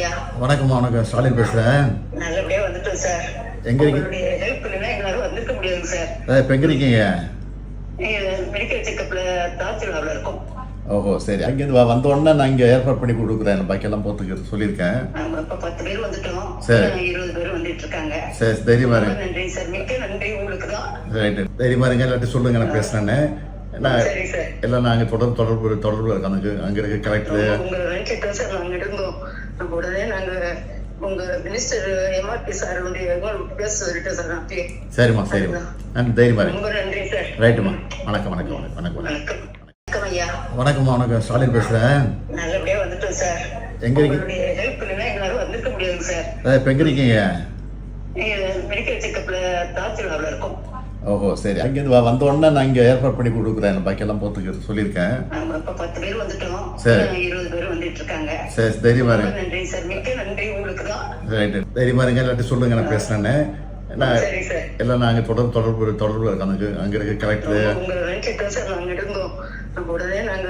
ஐயா. வணக்கம்மா வணக்கம். ஸ்டாலின் பேசுகிறேன் நல்லபடியா வந்துட்டோம் சார். எங்க இருக்கீங்க? ஹெல்ப் இல்லைன்னா எங்களால வந்திருக்க முடியாது சார். இப்போ எங்கே இருக்கீங்க? மெடிக்கல் செக்கப்ல தாசில்தார்ல இருக்கும். ஓஹோ சரி. அங்கேருந்து வ- வந்த உடனே நான் இங்கே ஏற்பாடு பண்ணி கொடுக்குறேன். பாக்கியெல்லாம் போத்துக்கு சொல்லியிருக்கேன். இப்ப பத்து பேர் வந்துட்டோம். சரி. இருபது பேர் வந்துட்டு இருக்காங்க சரி. தைரியமா இருங்க. நன்றி சார். மிக்க நன்றி உங்களுக்கு தான். ரைட்டு தைரியமா இருங்க. இல்லாட்டி சொல்லுங்க நான் சார் எல்லாம் நாங்கள் தொடர்பு தொடர்பு தொடர்பு இருக்கோம். அங்கே அங்கே இருக்க கலெக்டர் உங்க நினைச்சிட்டோம் சார் நாங்க இருந்தோம். உடனே நாங்க உங்க மினிஸ்டர் எம்ஆர்பி சார் பேச சொல்லிட்டோம் சார் அப்பயே. சரிம்மா சரிம்மா. நான் தைரியமா ரொம்ப நன்றி சார். ரைட்டுமா வணக்கம் வணக்கம் வணக்கம் வணக்கம் வணக்கம். வணக்கம். ஐயா. வணக்கம்மா வணக்கம். ஸ்டாலின் பேசுகிறேன் நல்லபடியா வந்துட்டோம் சார். எங்க இருக்கீங்க? ஹெல்ப் இல்லைன்னா எங்களால வந்திருக்க முடியாது சார். இப்போ எங்கே இருக்கீங்க? மெடிக்கல் செக்கப்ல தாசில்தார்ல இருக்கும். ஓஹோ சரி. அங்கேருந்து வந்த உடனே நான் இங்கே ஏற்பாடு பண்ணி கொடுக்குறேன். பாக்கியெல்லாம் போத்துக்கு சொல்லியிருக்கேன். இப்ப பத்து பேர் வந்துட்டோம். சரி. இருபது பேர் வந்துட்டு இருக்காங்க. சரி தைரியமா ரொம்ப இருங்க நன்றி சார். மிக்க நன்றி உங்களுக்கு தான். ரைட்டு தைரியமா இருங்க. இல்லாட்டி சொல்லுங்க நான் பேசுகிறேன்னு நான் சரி சார். எல்லாம் நாங்கள் தொடர்பு தொடர்பு தொடர்பு இருக்கோம். அங்கே அங்கே இருக்க கலெக்டர் உங்க சார் நாங்க இருந்தோம். நம்ம உடனே நாங்க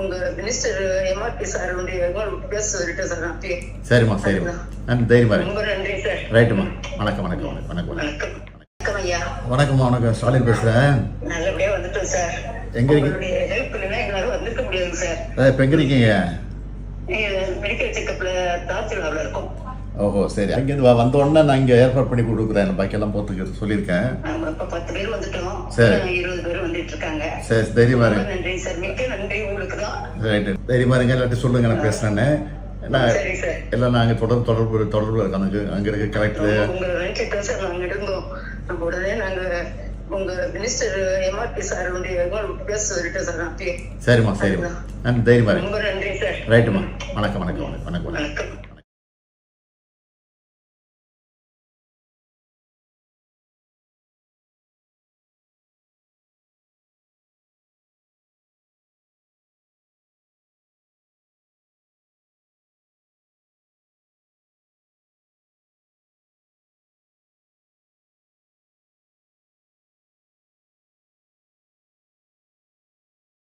உங்க மினிஸ்டர் எம்ஆர்பி சார் பேச சார் அப்பயே. சரிம்மா சரிம்மா. நான் தைரியமா இருங்க. ரொம்ப நன்றி சார். ரைட்டுமா வணக்கம் வணக்கம் வணக்கம். வணக்கம். வணக்கம்மா வணக்கம். ஸ்டாலின் பேசுகிறேன் நல்லபடியா வந்துட்டோம் சார். எங்க இருக்கீங்க? ஹெல்ப் எங்களால முடியாது சார். இப்போ எங்கே இருக்கீங்க? மெடிக்கல் செக்கப்ல தாசில்தார்ல இருக்கும். ஓஹோ சரி. அங்கேருந்து வந்த உடனே நான் இங்கே ஏற்பாடு பண்ணி கொடுக்குறேன். பாக்கியெல்லாம் போத்துக்கு சொல்லியிருக்கேன். இப்ப பத்து பேர் வந்துட்டோம். சரி. இருபது பேர் வந்துட்டு இருக்காங்க. சரி தைரியமா இருங்க. நன்றி சார். மிக்க நன்றி உங்களுக்கு தான். ரைட்டு தைரியமா இருங்க. இல்லாட்டி சொல்லுங்க நான் சார் எல்லாம் நாங்கள் தொடர்பு தொடர்பு தொடர்பு இருக்கோம். அங்கே அங்கே இருக்க கலெக்டர் உங்க நினைச்சிட்டோம் சார் நாங்க இருந்தோம். நம்ம உடனே நாங்க உங்க மினிஸ்டர் எம்ஆர்பி சார் பேச சொல்லிட்டோம் சார் நான் அப்பயே. சரிம்மா சரிம்மா. தைரியமா நன்றி சார் ரைட்டுமா வணக்கம் வணக்கம் வணக்கம். வணக்கம்.